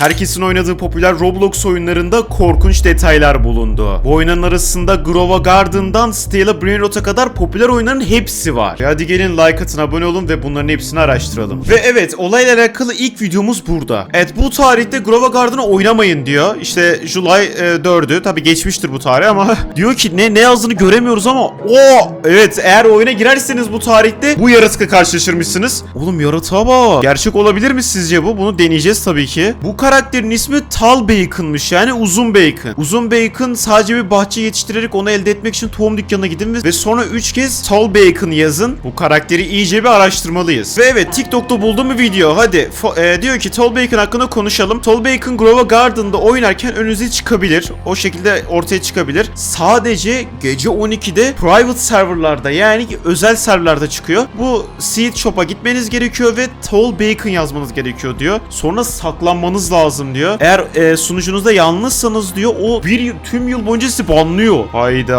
Herkesin oynadığı popüler Roblox oyunlarında korkunç detaylar bulundu. Bu oyunların arasında Grova Garden'dan Stella Brainrot'a kadar popüler oyunların hepsi var. Ve hadi gelin like atın, abone olun ve bunların hepsini araştıralım. Ve evet, olayla alakalı ilk videomuz burada. Evet, bu tarihte Grova Garden'ı oynamayın diyor. İşte July e, 4'ü, tabi geçmiştir bu tarih ama diyor ki ne ne yazdığını göremiyoruz ama o evet eğer oyuna girerseniz bu tarihte bu yaratıkla karşılaşırmışsınız. Oğlum yaratığa bak. Gerçek olabilir mi sizce bu? Bunu deneyeceğiz tabii ki. Bu karakterin ismi Tal Bacon'mış yani uzun bacon. Uzun bacon sadece bir bahçe yetiştirerek onu elde etmek için tohum dükkanına gidin ve- sonra 3 kez Tal Bacon yazın. Bu karakteri iyice bir araştırmalıyız. Ve evet TikTok'ta bulduğum bir video. Hadi e, diyor ki Tal Bacon hakkında konuşalım. Tal Bacon Grova Garden'da oynarken önünüze çıkabilir. O şekilde ortaya çıkabilir. Sadece gece 12'de private serverlarda yani özel serverlarda çıkıyor. Bu Seed Shop'a gitmeniz gerekiyor ve Tall Bacon yazmanız gerekiyor diyor. Sonra saklanmanız lazım diyor. Eğer e, sunucunuzda yalnızsanız diyor o bir tüm yıl boyunca sizi banlıyor. Hayda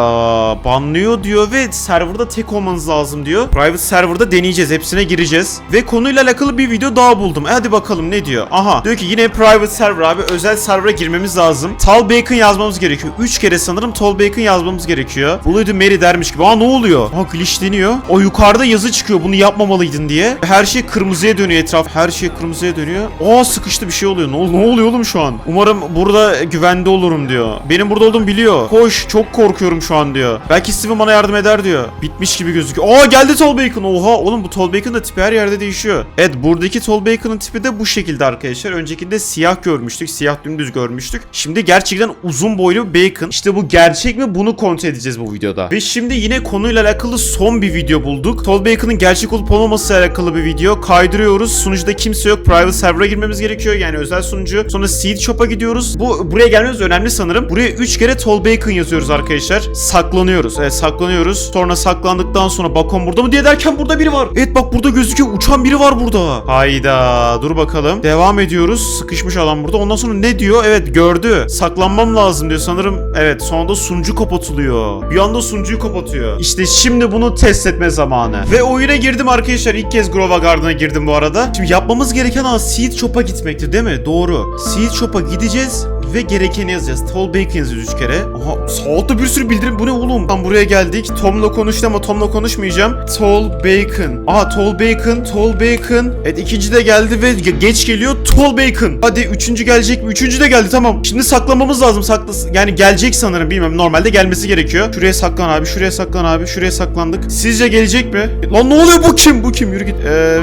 banlıyor diyor ve serverda tek olmanız lazım diyor. Private serverda deneyeceğiz. Hepsine gireceğiz. Ve konuyla alakalı bir video daha buldum. E hadi bakalım ne diyor. Aha diyor ki yine private server abi özel server'a girmemiz lazım. Tall Bacon yazmamız gerekiyor. 3 kere sanırım Tall Bacon yazmamız gerekiyor. Bloody Mary dermiş gibi. Aa ne oluyor? Aa glitchleniyor. O yukarıda yazı çıkıyor bunu yapmamalıydın diye. Her şey kırmızıya dönüyor etraf. Her şey kırmızıya dönüyor. Aa sıkıştı bir şey oluyor. Ne, ol- ne oluyor oğlum şu an? Umarım burada güvende olurum diyor. Benim burada olduğumu biliyor. Koş çok korkuyorum şu an diyor. Belki Steven bana yardım eder diyor. Bitmiş gibi gözüküyor. Aa geldi Tall Bacon. Oha oğlum bu Tall Bacon da tipi her yerde değişiyor. Evet buradaki Tall Bacon'ın tipi de bu şekilde arkadaşlar. Öncekinde siyah görmüştük. Siyah dümdüz görmüştük. Şimdi gerçekten uzun boylu bir bacon. İşte bu gerçek mi bunu kontrol edeceğiz bu videoda. Ve şimdi yine konuyla alakalı son bir video bulduk. Tall Bacon'ın gerçek olup olmaması alakalı bir video. Kaydırıyoruz. Sunucuda kimse yok. Private server'a girmemiz gerekiyor. Yani özel sunucu. Sonra Seed Shop'a gidiyoruz. Bu buraya gelmemiz önemli sanırım. Buraya 3 kere Tall Bacon yazıyoruz arkadaşlar. Saklanıyoruz. Evet saklanıyoruz. Sonra saklandıktan sonra bakon burada mı diye derken burada biri var. Evet bak burada gözüküyor. Uçan biri var burada. Hayda. Dur bakalım. Devam ediyoruz. Sıkışmış adam burada. Ondan sonra ne diyor? Evet gördü. Saklanmam lazım diyor sanırım. Evet sonunda sunucu kapatılıyor. Bir anda sunucuyu kapatıyor. İşte şimdi bunu test etme zamanı. Ve oyuna girdim arkadaşlar. İlk kez Grova Garden'a girdim bu arada. Şimdi yapmamız gereken aa, Seed Shop'a gitmekti değil mi? Doğru. Seed Shop'a gideceğiz ve gerekeni yazacağız. Tall Bacon yazıyoruz 3 kere. Aha sağda bir sürü bildirim. Bu ne oğlum? Tam buraya geldik. Tom'la konuştu ama Tom'la konuşmayacağım. Tall Bacon. Aha Tall Bacon, Tall Bacon. Evet ikinci de geldi ve ge- geç geliyor. Tall Bacon. Hadi üçüncü gelecek mi? Üçüncü de geldi tamam. Şimdi saklamamız lazım. Sakla yani gelecek sanırım bilmem. Normalde gelmesi gerekiyor. Şuraya saklan abi. Şuraya saklan abi. Şuraya saklandık. Sizce gelecek mi? Lan ne oluyor bu kim? Bu kim? Yürü git.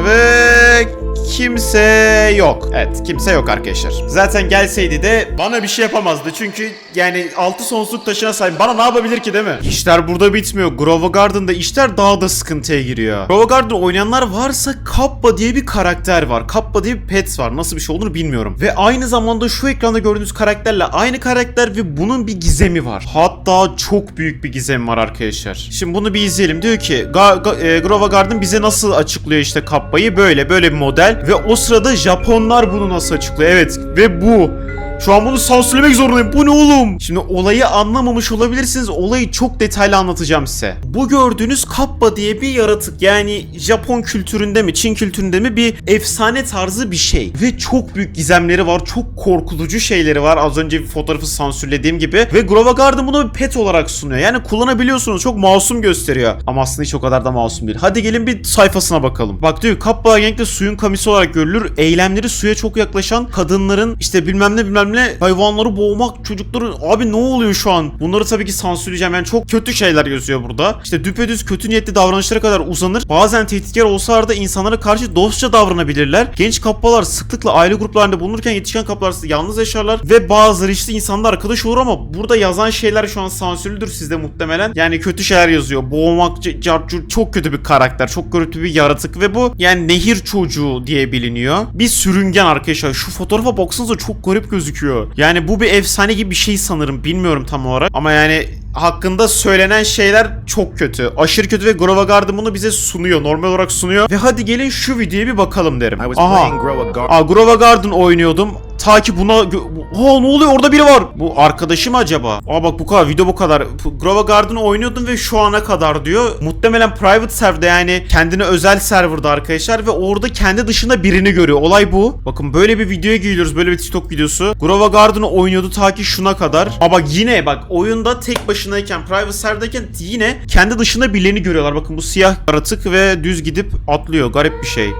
Ve kimse yok. Evet kimse yok arkadaşlar. Zaten gelseydi de bana bir şey yapamazdı. Çünkü yani altı sonsuzluk taşına sahip. Bana ne yapabilir ki değil mi? İşler burada bitmiyor. Grova Garden'da işler daha da sıkıntıya giriyor. Grova Garden oynayanlar varsa Kappa diye bir karakter var. Kappa diye bir pet var. Nasıl bir şey olduğunu bilmiyorum. Ve aynı zamanda şu ekranda gördüğünüz karakterle aynı karakter ve bunun bir gizemi var. Hatta çok büyük bir gizemi var arkadaşlar. Şimdi bunu bir izleyelim. Diyor ki Ga- e, Grova Garden bize nasıl açıklıyor işte Kappa'yı böyle böyle bir model ve o sırada Japonlar bunu nasıl açıklıyor? Evet ve bu şu an bunu sansürlemek zorundayım. Bu ne oğlum? Şimdi olayı anlamamış olabilirsiniz. Olayı çok detaylı anlatacağım size. Bu gördüğünüz Kappa diye bir yaratık. Yani Japon kültüründe mi, Çin kültüründe mi bir efsane tarzı bir şey. Ve çok büyük gizemleri var. Çok korkutucu şeyleri var. Az önce bir fotoğrafı sansürlediğim gibi. Ve Grova Garden bunu bir pet olarak sunuyor. Yani kullanabiliyorsunuz. Çok masum gösteriyor. Ama aslında hiç o kadar da masum değil. Hadi gelin bir sayfasına bakalım. Bak diyor Kappa genellikle suyun kamisi olarak görülür. Eylemleri suya çok yaklaşan kadınların işte bilmem ne bilmem ne hayvanları boğmak çocukları abi ne oluyor şu an? Bunları tabii ki sansürleyeceğim. Yani çok kötü şeyler yazıyor burada. İşte düpedüz kötü niyetli davranışlara kadar uzanır. Bazen tehditkar olsalar da insanlara karşı dostça davranabilirler. Genç kappalar sıklıkla aile gruplarında bulunurken yetişken kaplar ise yalnız yaşarlar ve bazıları işte insanla arkadaş olur ama burada yazan şeyler şu an sansürlüdür sizde muhtemelen. Yani kötü şeyler yazıyor. Boğmak, c- carcur çok kötü bir karakter. Çok kötü bir yaratık ve bu yani nehir çocuğu diye biliniyor. Bir sürüngen arkadaşlar. Şu fotoğrafa baksanıza çok garip gözüküyor. Yani bu bir efsane gibi bir şey sanırım. Bilmiyorum tam olarak. Ama yani hakkında söylenen şeyler çok kötü. Aşırı kötü ve Grova Garden bunu bize sunuyor. Normal olarak sunuyor. Ve hadi gelin şu videoya bir bakalım derim. Aha. Aa, Grova Garden oynuyordum. Ta ki buna... Aa ne oluyor orada biri var. Bu arkadaşı mı acaba? Aa bak bu kadar video bu kadar. Grova Garden oynuyordum ve şu ana kadar diyor. Muhtemelen private serverda yani kendine özel serverda arkadaşlar ve orada kendi dışında birini görüyor. Olay bu. Bakın böyle bir videoya geliyoruz. Böyle bir TikTok videosu. Grova Garden'ı oynuyordu ta ki şuna kadar. Aa bak yine bak oyunda tek başınayken private serverdayken yine kendi dışında birilerini görüyorlar. Bakın bu siyah yaratık ve düz gidip atlıyor. Garip bir şey.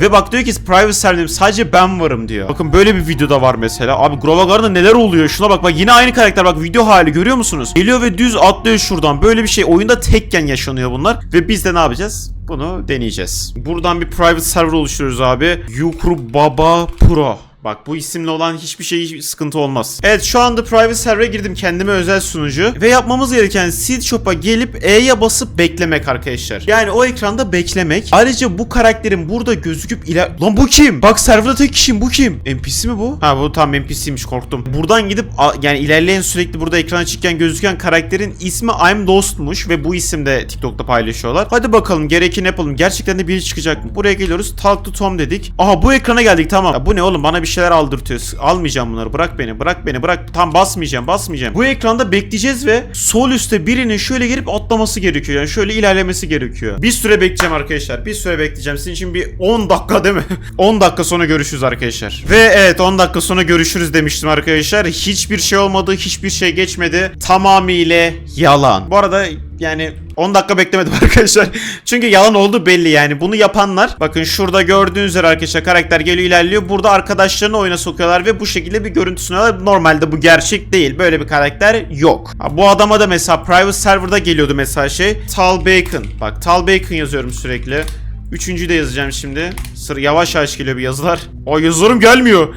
Ve bak diyor ki private server'deyim sadece ben varım diyor. Bakın böyle bir videoda var mesela. Abi Grova Garden'da neler oluyor? Şuna bak bak yine aynı karakter bak video hali görüyor musunuz? Geliyor ve düz atlıyor şuradan. Böyle bir şey oyunda tekken yaşanıyor bunlar. Ve biz de ne yapacağız? Bunu deneyeceğiz. Buradan bir private server oluşturuyoruz abi. Yukru Baba Pro. Bak bu isimle olan hiçbir şey sıkıntı olmaz. Evet şu anda private server'a girdim kendime özel sunucu. Ve yapmamız gereken seed shop'a gelip E'ye basıp beklemek arkadaşlar. Yani o ekranda beklemek. Ayrıca bu karakterin burada gözüküp iler... Lan bu kim? Bak serverda tek kişiyim bu kim? NPC mi bu? Ha bu tam NPC'ymiş korktum. Buradan gidip yani ilerleyen sürekli burada ekrana çıkken gözüken karakterin ismi I'm Dost'muş ve bu isim de TikTok'ta paylaşıyorlar. Hadi bakalım gerekeni yapalım. Gerçekten de biri çıkacak mı? Buraya geliyoruz. Talk to Tom dedik. Aha bu ekrana geldik tamam. Ya bu ne oğlum bana bir şeyler aldırtıyor. Almayacağım bunları. Bırak beni. Bırak beni. Bırak. Tam basmayacağım. Basmayacağım. Bu ekranda bekleyeceğiz ve sol üstte birinin şöyle gelip atlaması gerekiyor. Yani şöyle ilerlemesi gerekiyor. Bir süre bekleyeceğim arkadaşlar. Bir süre bekleyeceğim. Sizin için bir 10 dakika değil mi? 10 dakika sonra görüşürüz arkadaşlar. Ve evet 10 dakika sonra görüşürüz demiştim arkadaşlar. Hiçbir şey olmadı. Hiçbir şey geçmedi. Tamamıyla yalan. Bu arada yani 10 dakika beklemedim arkadaşlar. Çünkü yalan oldu belli yani. Bunu yapanlar bakın şurada gördüğünüz üzere arkadaşlar karakter geliyor ilerliyor. Burada arkadaşlarını oyuna sokuyorlar ve bu şekilde bir görüntü sunuyorlar. Normalde bu gerçek değil. Böyle bir karakter yok. Bu adama da mesela private serverda geliyordu mesela şey. Tal Bacon. Bak Tal Bacon yazıyorum sürekli. Üçüncüyü de yazacağım şimdi. Sır yavaş yavaş geliyor bir yazılar. O yazılarım gelmiyor.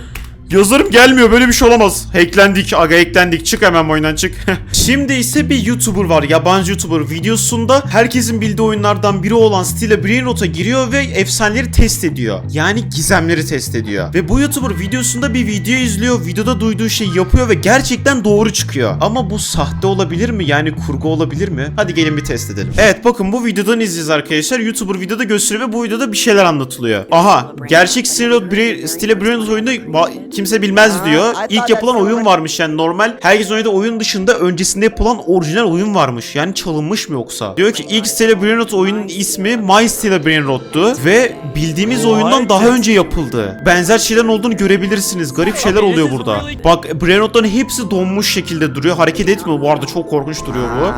Yazarım gelmiyor böyle bir şey olamaz. Hacklendik aga hacklendik çık hemen oyundan çık. Şimdi ise bir YouTuber var yabancı YouTuber videosunda herkesin bildiği oyunlardan biri olan Stile Brainrot'a giriyor ve efsaneleri test ediyor. Yani gizemleri test ediyor. Ve bu YouTuber videosunda bir video izliyor videoda duyduğu şeyi yapıyor ve gerçekten doğru çıkıyor. Ama bu sahte olabilir mi yani kurgu olabilir mi? Hadi gelin bir test edelim. Evet bakın bu videodan izleyeceğiz arkadaşlar. YouTuber videoda gösteriyor ve bu videoda bir şeyler anlatılıyor. Aha gerçek Stile Brainrot oyunda kimse bilmez diyor. İlk yapılan oyun varmış yani normal. Herkes oynadığı oyun dışında öncesinde yapılan orijinal oyun varmış. Yani çalınmış mı yoksa? Diyor ki ilk Stella Brainrot oyunun ismi My Stella Brainrot'tu ve bildiğimiz oyundan daha önce yapıldı. Benzer şeylerin olduğunu görebilirsiniz. Garip şeyler oluyor burada. Bak Brainrot'ların hepsi donmuş şekilde duruyor. Hareket etmiyor. Bu arada çok korkunç duruyor bu.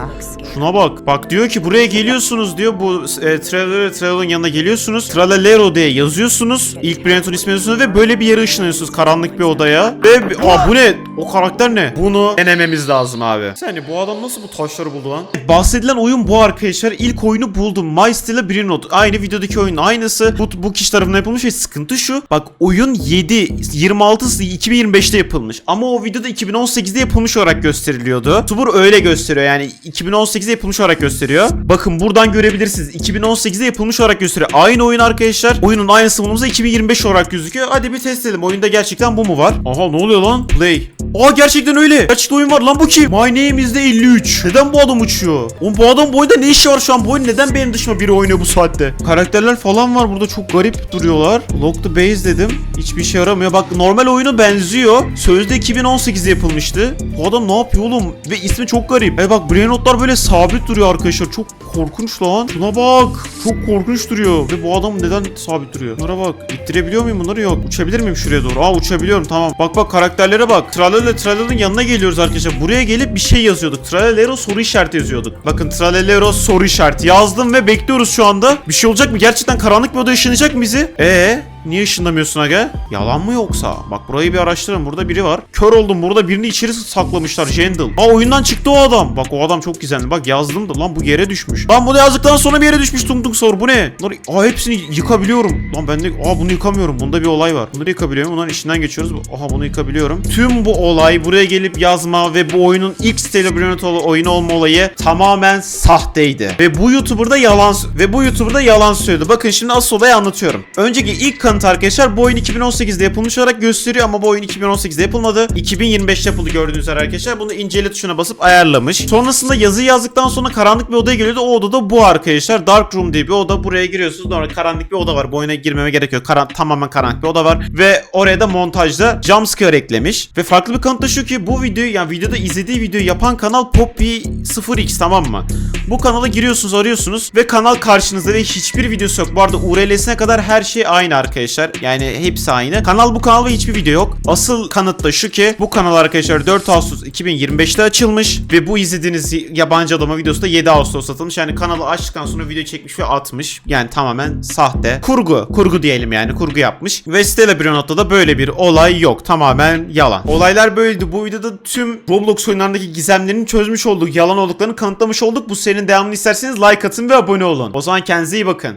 Şuna bak. Bak diyor ki buraya geliyorsunuz diyor. Bu e, Traveler Traveler'ın yanına geliyorsunuz. Tralalero diye yazıyorsunuz. İlk Brainrot'un ismini yazıyorsunuz ve böyle bir yere ışınlanıyorsunuz. Karanlık bir odaya. Ve bir- aa bu ne? O karakter ne? Bunu denememiz lazım abi. Seni bu adam nasıl bu taşları buldu lan? Bahsedilen oyun bu arkadaşlar. İlk oyunu buldum. My Stella Brainrot. Aynı videodaki oyunun aynısı. Bu, bu kişi tarafından yapılmış ve sıkıntı şu. Bak oyun 7 26'sı 2025'te yapılmış. Ama o videoda 2018'de yapılmış olarak gösteriliyordu. Tubur öyle gösteriyor yani 2018'de yapılmış olarak gösteriyor. Bakın buradan görebilirsiniz. 2018'de yapılmış olarak gösteriyor. Aynı oyun arkadaşlar. Oyunun aynısı bulunduğumuzda 2025 olarak gözüküyor. Hadi bir test edelim. Oyunda gerçekten bu mu var? Aha ne oluyor lan? Play. Aa gerçekten öyle. Gerçekten oyun var lan bu kim? My name is de 53. Neden bu adam uçuyor? Oğlum bu adam bu oyunda ne işi var şu an? Bu oyun neden benim dışıma biri oynuyor bu saatte? Karakterler falan var burada çok garip duruyorlar. Lock the base dedim. Hiçbir işe yaramıyor. Bak normal oyuna benziyor. Sözde 2018'de yapılmıştı. Bu adam ne yapıyor oğlum? Ve ismi çok garip. E bak Brainrot'lar böyle sabit duruyor arkadaşlar. Çok korkunç lan. Şuna bak. Çok korkunç duruyor. Ve bu adam neden sabit duruyor? Bunlara bak. İttirebiliyor muyum bunları? Yok. Uçabilir miyim şuraya doğru? Aa uçabiliyorum tamam. Bak bak karakterlere bak. Tralala Tralala'nın yanına geliyoruz arkadaşlar. Buraya gelip bir şey yazıyorduk. Tralalero soru işareti yazıyorduk. Bakın Tralalero soru işareti yazdım ve bekliyoruz şu anda. Bir şey olacak mı? Gerçekten karanlık bir oda ışınlayacak mı bizi? Ee? Niye ışınlamıyorsun aga? Yalan mı yoksa? Bak burayı bir araştırın. Burada biri var. Kör oldum. Burada birini içeri saklamışlar. Jendel. Aa oyundan çıktı o adam. Bak o adam çok gizemli. Bak yazdım da lan bu yere düşmüş. Lan bunu yazdıktan sonra bir yere düşmüş tung tung sor. Bu ne? Bunları, aa hepsini yıkabiliyorum. Lan ben de aa bunu yıkamıyorum. Bunda bir olay var. Bunları yıkabiliyorum. Bunların içinden geçiyoruz. Aha bunu yıkabiliyorum. Tüm bu olay buraya gelip yazma ve bu oyunun ilk Stella oyunu olma olayı tamamen sahteydi. Ve bu YouTuber'da yalan ve bu YouTuber'da yalan söyledi. Bakın şimdi asıl olayı anlatıyorum. Önceki ilk kanı kanıtı arkadaşlar bu oyun 2018'de yapılmış olarak gösteriyor ama bu oyun 2018'de yapılmadı. 2025'te yapıldı gördüğünüz üzere arkadaşlar. Bunu incele tuşuna basıp ayarlamış. Sonrasında yazı yazdıktan sonra karanlık bir odaya geliyordu. O odada bu arkadaşlar. Dark Room diye bir oda. Buraya giriyorsunuz. Sonra karanlık bir oda var. Bu oyuna girmeme gerek yok. Karan tamamen karanlık bir oda var. Ve oraya da montajda jumpscare eklemiş. Ve farklı bir kanıt da şu ki bu videoyu yani videoda izlediği videoyu yapan kanal Poppy 0x tamam mı? Bu kanala giriyorsunuz arıyorsunuz ve kanal karşınızda ve hiçbir videosu yok. Bu arada URL'sine kadar her şey aynı arkadaşlar. Yani hepsi aynı. Kanal bu kanal ve hiçbir video yok. Asıl kanıt da şu ki bu kanal arkadaşlar 4 Ağustos 2025'te açılmış ve bu izlediğiniz yabancı adama videosu da 7 Ağustos atılmış. Yani kanalı açtıktan sonra video çekmiş ve atmış. Yani tamamen sahte. Kurgu. Kurgu diyelim yani. Kurgu yapmış. Ve Stella Brionot'ta da böyle bir olay yok. Tamamen yalan. Olaylar böyleydi. Bu videoda tüm Roblox oyunlarındaki gizemlerini çözmüş olduk. Yalan olduklarını kanıtlamış olduk. Bu serinin devamını isterseniz like atın ve abone olun. O zaman kendinize iyi bakın.